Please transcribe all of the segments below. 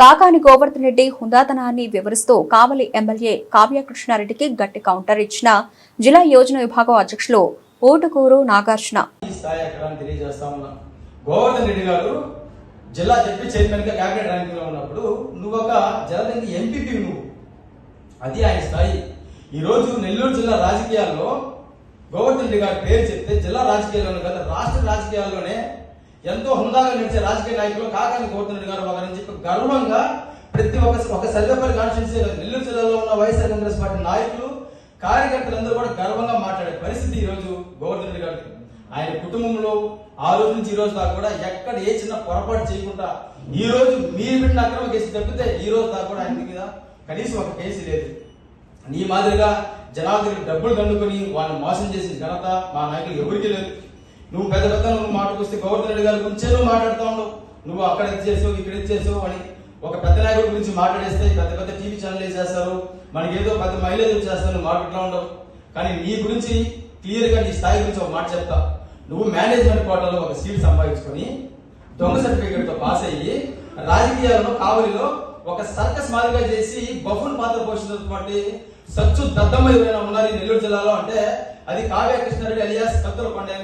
కాకాని గోవర్ధన్ రెడ్డి హుందాతనాన్ని వివరిస్తూ కావలి ఎమ్మెల్యే కావ్యకృష్ణారెడ్డికి గట్టి కౌంటర్ ఇచ్చిన జిల్లా యోజన విభాగం అధ్యక్షులు ఓటుకూరు నాగార్జున. గోవర్ధన్ రెడ్డి గారు జిల్లా చెప్పి చైర్మన్గా క్యాబినెట్ ర్యాంకింగ్లో ఉన్నప్పుడు నువ్వు ఒక జలదంగి ఎంపీపీ నువ్వు. అది ఆయన స్థాయి. ఈ రోజు నెల్లూరు జిల్లా రాజకీయాల్లో గోవర్ధన్ రెడ్డి గారి పేరు చెప్తే జిల్లా రాజకీయాల్లోనే కాదు రాష్ట్ర రాజకీయాల్లోనే ఎంతో హుందాగా నడిచే రాజకీయ నాయకులు కాకాని గోవర్ధన్ గారు ఒకరని చెప్పి గర్వంగా ప్రతి ఒక్క ఒక సర్వేపల్లి కాన్స్టిట్యూన్సీ నెల్లూరు జిల్లాలో ఉన్న వైఎస్ఆర్ కాంగ్రెస్ పార్టీ నాయకులు కార్యకర్తలందరూ కూడా గర్వంగా మాట్లాడే పరిస్థితి ఈ రోజు గోవర్ధన్ రెడ్డి గారికి. ఆయన కుటుంబంలో ఆ రోజు నుంచి ఈ రోజు దాకా కూడా ఎక్కడ ఏ చిన్న పొరపాటు చేయకుండా ఈ రోజు మీరు పెట్టిన అక్రమ కేసు తప్పితే ఈ రోజు దాకా కూడా ఆయన మీద కనీసం ఒక కేసు లేదు. నీ మాదిరిగా జనాల దగ్గర డబ్బులు దండుకొని వాళ్ళని మోసం చేసిన ఘనత మా నాయకులు ఎవరికి లేదు. నువ్వు పెద్ద పెద్ద నువ్వు మాటకొస్తే గోవర్ధన్ రెడ్డి గారి గురించే నువ్వు మాట్లాడుతూ ఉండవు నువ్వు అక్కడ ఇది చేసావు ఇక్కడ ఇది చేసావు అని ఒక పెద్ద నాయకుడి గురించి మాట్లాడేస్తే పెద్ద పెద్ద టీవీ ఛానల్ చేస్తారు? మనకి ఏదో పెద్ద మైలేజ్ చేస్తారు మాట్లాడుతూ ఉండవు కానీ నీ గురించి క్లియర్గా నీ స్థాయి గురించి ఒక మాట చెప్తా. నువ్వు మేనేజ్మెంట్ కోటాలో ఒక సీట్ సంపాదించుకొని దొంగ సర్టిఫికెట్తో పాస్ అయ్యి రాజకీయాల్లో కావలిలో ఒక సర్కస్ మాదిరిగా చేసి బహుల్ పాత్ర పోషించినటువంటి సచ్చు దద్దమ్మ ఎవరైనా ఉన్నారు ఈ నెల్లూరు జిల్లాలో? అంటే అది కావ్య కృష్ణారెడ్డి అలియాస్ కత్తుల పండే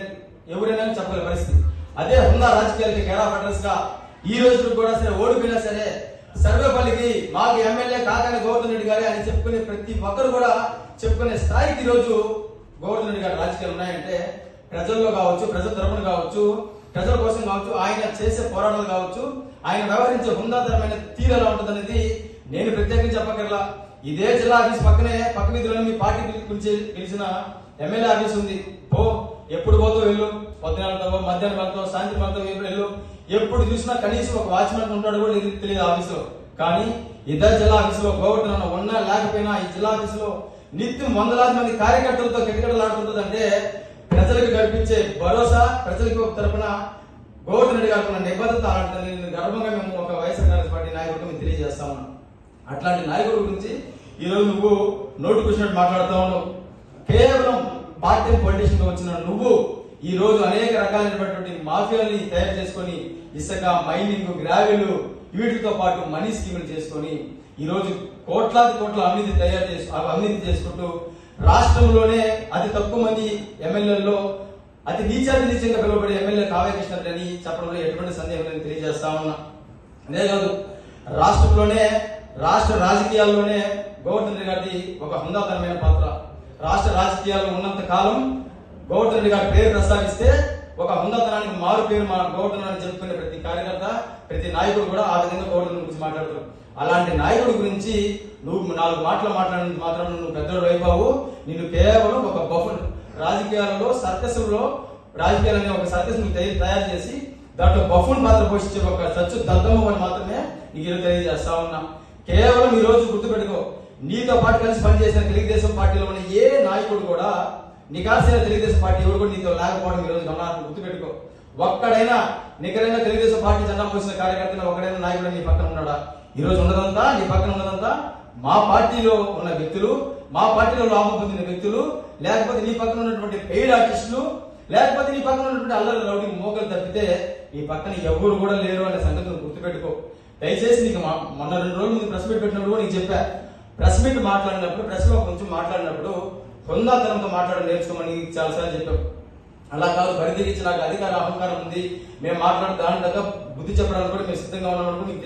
ఎవరైనా చెప్పగల పరిస్థితి. అదే హుందా రాజకీయాలకి కేరా ఫెడరల్స్గా ఈ రోజు కూడా సరే ఓడిపోయినా సరే సర్వేపల్లికి మాకు ఎమ్మెల్యే కాకని గోవర్ధన్ రెడ్డి గారి అని చెప్పుకునే ప్రతి ఒక్కరు కూడా చెప్పుకునే స్థాయికి ఈరోజు రోజు గోవర్ధన్ రెడ్డి గారి రాజకీయాలు ఉన్నాయంటే ప్రజల్లో కావచ్చు ప్రజల తరపున కావచ్చు ప్రజల కోసం కావచ్చు ఆయన చేసే పోరాటాలు కావచ్చు ఆయన వ్యవహరించే హుందాతరమైన తీరు ఎలా ఉంటుందనేది నేను ప్రత్యేకంగా చెప్పగల ఇదే జిల్లా ఆఫీస్ పక్కనే పక్క వీధిలోనే మీ పార్టీ గురించి పిలిచిన ఎమ్మెల్యే ఆఫీస్ ఉంది. ఎప్పుడు పోతావు వెళ్ళు? పొద్దున వెళ్తావు మధ్యాహ్నం వెళ్తావు సాయంత్రం వెళ్తావు ఎప్పుడు వెళ్ళు. ఎప్పుడు చూసినా కనీసం ఒక వాచ్మెన్ ఉంటాడు కూడా ఇది తెలియదు ఆఫీసులో. కానీ ఇదే జిల్లా ఆఫీసులో గోవర్ధన ఉన్నా లేకపోయినా ఈ జిల్లా ఆఫీసులో నిత్యం వందలాది మంది కార్యకర్తలతో కిటకిటలాడుతుందంటే ప్రజలకు కల్పించే భరోసా ప్రజలకు ఒక తరపున గోవర్ధన్ రెడ్డి గారు నిబద్ధత అలాంటి నేను గర్వంగా మేము ఒక వైఎస్ఆర్ కాంగ్రెస్ పార్టీ నాయకుడికి మేము తెలియజేస్తా ఉన్నాం అట్లాంటి నాయకుడి గురించి ఈ రోజు నువ్వు నోటుకు వచ్చినట్టు మాట్లాడుతూ ఉన్నావు. కేవలం పార్టీ పొలిటీషియన్గా వచ్చిన నువ్వు ఈ రోజు అనేక రకాలైనటువంటి మాఫియాల్ని తయారు చేసుకొని ఇసుక మైనింగ్ గ్రావెల్ వీటితో పాటు మనీ స్కీములు చేసుకొని ఈ రోజు కోట్లాది కోట్ల అవినీతి తయారు చేసు అవినీతి చేసుకుంటూ రాష్ట్రంలోనే అతి తక్కువ మంది ఎమ్మెల్యేల్లో అతి నీచాతి నీచంగా పిలువబడే ఎమ్మెల్యే కావ్య అని చెప్పడంలో ఎటువంటి సందేహం లేదని తెలియజేస్తా ఉన్నా. అంతేకాదు రాష్ట్రంలోనే రాష్ట్ర రాజకీయాల్లోనే గోవర్ధన్ రెడ్డి గారిది ఒక హుందాతనమైన పాత్ర. రాష్ట్ర రాజకీయాల్లో ఉన్నంత కాలం గోవర్ధన్ రెడ్డి గారి పేరు ప్రస్తావిస్తే ఒక ఉన్నతనానికి మారు పేరు మా గోవర్ధన్ అని చెప్పుకునే ప్రతి కార్యకర్త ప్రతి నాయకుడు కూడా ఆ విధంగా గోవర్ధన్ గురించి మాట్లాడతారు. అలాంటి నాయకుడి గురించి నువ్వు నాలుగు మాటలు మాట్లాడినందుకు మాత్రం నువ్వు పెద్దలు అయిపోవు. నిన్ను కేవలం ఒక బఫన్ రాజకీయాలలో సర్కస్లో రాజకీయాలనే ఒక సర్కస్ నువ్వు తయారు చేసి దాంట్లో బఫున్ పాత్ర పోషించే ఒక సచ్చు దద్దమ్మ అని మాత్రమే నీకు తెలియజేస్తా ఉన్నా. కేవలం ఈ రోజు గుర్తుపెట్టుకో. నీతో పాటు కలిసి పనిచేసిన తెలుగుదేశం పార్టీలో ఉన్న ఏ నాయకుడు కూడా నికాసిన తెలుగుదేశం పార్టీ ఎవరు కూడా నీతో లేకపోవడం ఈ రోజు గమనాన్ని గుర్తుపెట్టుకో. ఒక్కడైనా నికరైన తెలుగుదేశం పార్టీ జెండా మోసిన కార్యకర్తన ఒక్కడైనా నాయకుడు నీ పక్కన ఉన్నాడా? ఈ రోజు ఉన్నదంతా నీ పక్కన ఉన్నదంతా మా పార్టీలో ఉన్న వ్యక్తులు మా పార్టీలో లాభం పొందిన వ్యక్తులు లేకపోతే నీ పక్కన ఉన్నటువంటి పెయిడ్ ఆర్టిస్టులు లేకపోతే నీ పక్కన ఉన్నటువంటి అల్లరి రౌడీ మోకలు తప్పితే నీ పక్కన ఎవరు కూడా లేరు అనే సంగతి గుర్తుపెట్టుకో. దయచేసి నీకు మా- మొన్న రెండు రోజులు ముందు ప్రెస్ మీట్ పెట్టినప్పుడు నీకు చెప్పా. ప్రెస్ మీట్ మాట్లాడినప్పుడు ప్రెస్లో కొంచెం మాట్లాడినప్పుడు హుందాతనంతో మాట్లాడడం నేర్చుకోమని చాలాసార్లు చెప్పాం. అలా కాదు బరిదిరించి నాకు అధికార అహంకారం ఉంది. మేము మాట్లాడే దాని దగ్గర బుద్ధి చెప్పడానికి కూడా మేము సిద్ధంగా ఉన్నామని కూడా